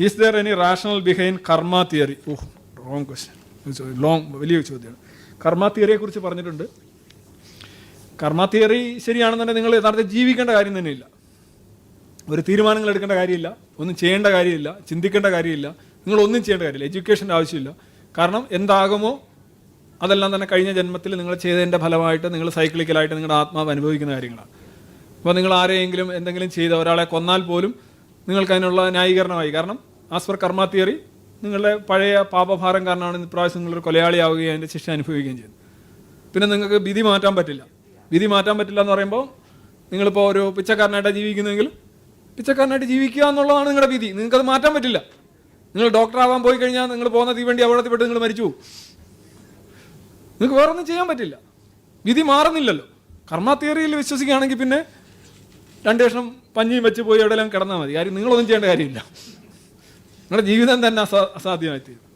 Is there any rational behind karma theory oh wrong question long വലിയ ചോദ്യമാണ്. കർമ്മ തിയറിയെ കുറിച്ച് പറഞ്ഞിട്ടുണ്ട്. കർമ്മ തിയറി ശരിയാണെന്നുണ്ടെങ്കിൽ നിങ്ങൾ യഥാർത്ഥത്തിൽ ജീവിക്കേണ്ട കാര്യം തന്നെയില്ല. ഒരു തീരുമാനങ്ങൾ എടുക്കേണ്ട കാര്യമില്ല. ഒന്നും ചെയ്യേണ്ട കാര്യമില്ല. ചിന്തിക്കേണ്ട കാര്യമില്ല. നിങ്ങൾ ഒന്നും ചെയ്യേണ്ട കാര്യമില്ല. എഡ്യൂക്കേഷന്റെ ആവശ്യമില്ല. കാരണം എന്താകുമോ അതെല്ലാം തന്നെ കഴിഞ്ഞ ജന്മത്തിൽ നിങ്ങൾ ചെയ്തതിന്റെ ഫലമായിട്ട് നിങ്ങൾ സൈക്ലിക്കലായിട്ട് നിങ്ങളുടെ ആത്മാവ് അനുഭവിക്കുന്ന കാര്യങ്ങളാണ്. അപ്പോൾ നിങ്ങൾ ആരെയെങ്കിലും എന്തെങ്കിലും ചെയ്ത ഒരാളെ കൊന്നാൽ പോലും നിങ്ങൾക്ക് അതിനുള്ള ന്യായീകരണമായി. കാരണം ആസ് പെർ കർമ്മ തിയറി നിങ്ങളുടെ പഴയ പാപഭാരം കാരണമാണ് ഇപ്രാവശ്യം നിങ്ങളൊരു കൊലയാളിയാവുകയും അതിന്റെ ശിക്ഷ അനുഭവിക്കുകയും ചെയ്യുന്നത് പിന്നെ നിങ്ങൾക്ക് വിധി മാറ്റാൻ പറ്റില്ല. വിധി മാറ്റാൻ പറ്റില്ല എന്ന് പറയുമ്പോൾ നിങ്ങളിപ്പോൾ ഒരു പിച്ചക്കാരനായിട്ട് ജീവിക്കുന്നെങ്കിൽ പിച്ചക്കാരനായിട്ട് ജീവിക്കുക എന്നുള്ളതാണ് നിങ്ങളുടെ വിധി. നിങ്ങൾക്കത് മാറ്റാൻ പറ്റില്ല. നിങ്ങൾ ഡോക്ടർ ആവാൻ പോയി കഴിഞ്ഞാൽ നിങ്ങൾ പോകുന്ന തീവണ്ടി അപകടത്തിൽപ്പെട്ട് നിങ്ങൾ മരിച്ചു പോകും. നിങ്ങൾക്ക് വേറൊന്നും ചെയ്യാൻ പറ്റില്ല. വിധി മാറുന്നില്ലല്ലോ. കർമ്മ തിയറിയിൽ വിശ്വസിക്കുകയാണെങ്കിൽ പിന്നെ രണ്ട് ദിവസം പഞ്ഞിയും വെച്ച് പോയി എവിടെയെല്ലാം കിടന്നാൽ മതി. കാര്യം നിങ്ങളൊന്നും ചെയ്യേണ്ട കാര്യമില്ല. നിങ്ങളുടെ ജീവിതം തന്നെ അസാ അസാധ്യമായി തീരും